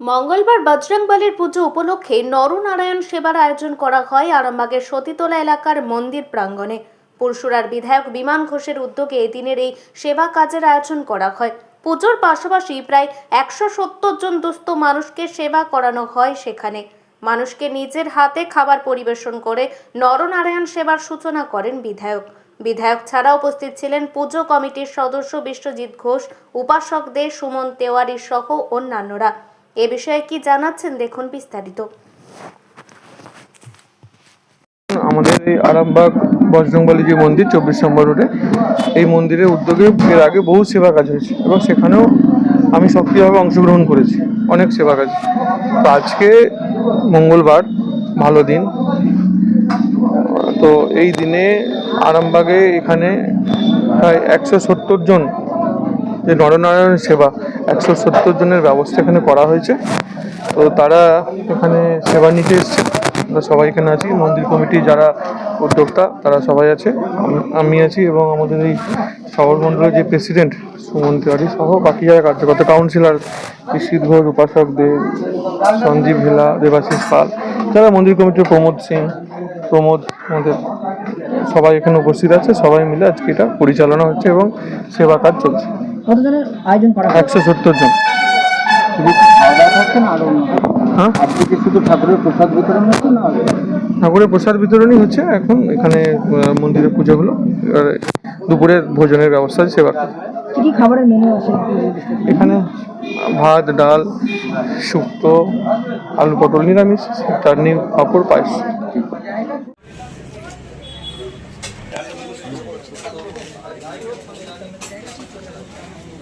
মঙ্গলবার বজরংবলীর পুজো উপলক্ষে নরনারায়ণ সেবার আয়োজন করা হয় আরামবাগের সতীতলা এলাকার মন্দির প্রাঙ্গণে। পরশুরার বিধায়ক বিমান ঘোষের উদ্যোগে এদিনের এই সেবা কাজের আয়োজন করা হয়। পুজোর পাশাপাশি প্রায় একশো সত্তর জন দুস্থ মানুষকে সেবা করানো হয় সেখানে। মানুষকে নিজের হাতে খাবার পরিবেশন করে নরনারায়ণ সেবার সূচনা করেন বিধায়ক। বিধায়ক ছাড়া উপস্থিত ছিলেন পুজো কমিটির সদস্য বিশ্বজিৎ ঘোষ উপাসক দে সুমন তেওয়ারি সহ অন্যান্যরা। এ বিষয়ে কি জানাচ্ছেন দেখুন বিস্তারিত। আমাদের এই আরামবাগ, বজরংবলী যে মন্দির, চব্বিশ নম্বর রোডে, এই মন্দিরের উদ্যোগে এর আগে বহু সেবা কাজ হয়েছে এবং সেখানেও আমি সক্রিয়ভাবে অংশগ্রহণ করেছি, অনেক সেবা কাজ। তো আজকে মঙ্গলবার, ভালো দিন। তো এই দিনে আরামবাগে এখানে প্রায় একশো সত্তর জন যে নরনারায়ণ সেবা একশো সত্তর জনের ব্যবস্থা এখানে করা হয়েছে। তো তারা এখানে সেবা নিতে এসছে। আমরা সবাই এখানে আছি। মন্দির কমিটি যারা উদ্যোক্তা, তারা সবাই আছে। আমি আছি এবং আমাদের এই শহর মণ্ডলের যে প্রেসিডেন্ট সুমন তিওয়ারি সহ বাকি যারা কার্যকর্তা কাউন্সিলর বিশ্বজিৎ ঘোষ উপাসক দে সঞ্জীব ভেলা, দেবাশিস পাল, যারা মন্দির কমিটির প্রমোদ সিং, প্রমোদ আমাদের সবাই এখানে উপস্থিত আছে। সবাই মিলে আজকে এটা পরিচালনা হচ্ছে এবং সেবা কাজ চলছে। কতজনের আয়োজন করা একশো সত্তর জন। হ্যাঁ? আজকে শুধু ঠাকুরের প্রসাদ বিতরণই হচ্ছে এখন এখানে আহ, মন্দিরে পুজো হলো। আর দুপুরের ভোজনের ব্যবস্থা আছে সেবা। কি কি খাবারের মেনু আছে। এখানে ভাত ডাল শুক্তো আলু পটল নিরামিষ চাটনি পাঁপড় পায়েস।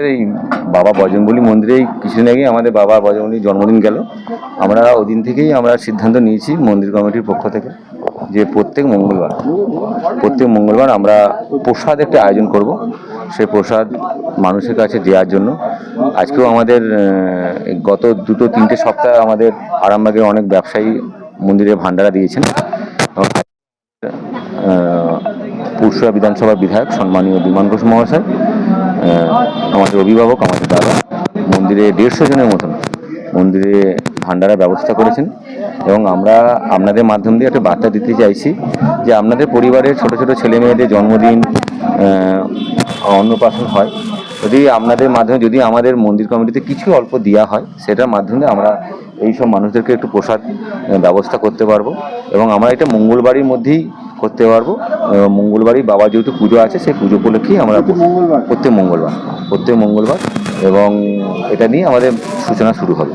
এই বাবা বজরংবলী মন্দিরেই কিছুদিন আগে আমাদের বাবা বজরংবলীর জন্মদিন গেল। আমরা ওই দিন থেকেই আমরা সিদ্ধান্ত নিয়েছি মন্দির কমিটির পক্ষ থেকে যে প্রত্যেক মঙ্গলবার প্রত্যেক মঙ্গলবার আমরা প্রসাদ একটা আয়োজন করব। সেই প্রসাদ মানুষের কাছে দেওয়ার জন্য। আজকেও আমাদের গত দুটো তিনটে সপ্তাহ আমাদের আরামবাগের অনেক ব্যবসায়ী মন্দিরে ভান্ডারা দিয়েছেন। পুরসুরা বিধানসভার বিধায়ক সম্মানীয় বিমান ঘোষ মহাশয় আমাদের অভিভাবক, আমাদের দাদা, মন্দিরে দেড়শো জনের মতন, মন্দিরে ভান্ডারার ব্যবস্থা করেছেন এবং আমরা আপনাদের মাধ্যম দিয়ে একটা বার্তা দিতে চাইছি যে আপনাদের পরিবারের ছোট ছোট ছেলে মেয়েদের জন্মদিন অন্নপ্রাশন হয়। যদি আপনাদের মাধ্যমে, যদি আমাদের মন্দির কমিটিতে কিছু অল্প দেওয়া হয়, সেটার মাধ্যমে আমরা এই সব মানুষদেরকে একটু প্রসাদ ব্যবস্থা করতে পারব। এবং আমরা এটা মঙ্গলবারের মধ্যেই করতে পারব। মঙ্গলবারই বাবা যেহেতু পুজো আছে সেই পুজো উপলক্ষেই আমরা প্রত্যেক মঙ্গলবার। প্রত্যেক মঙ্গলবার এবং এটা নিয়ে আমাদের সূচনা শুরু হবে।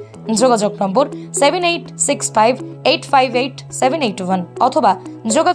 যোগাযোগ number seven eight six five eight five eight seven eight one অথবা যোগাযোগ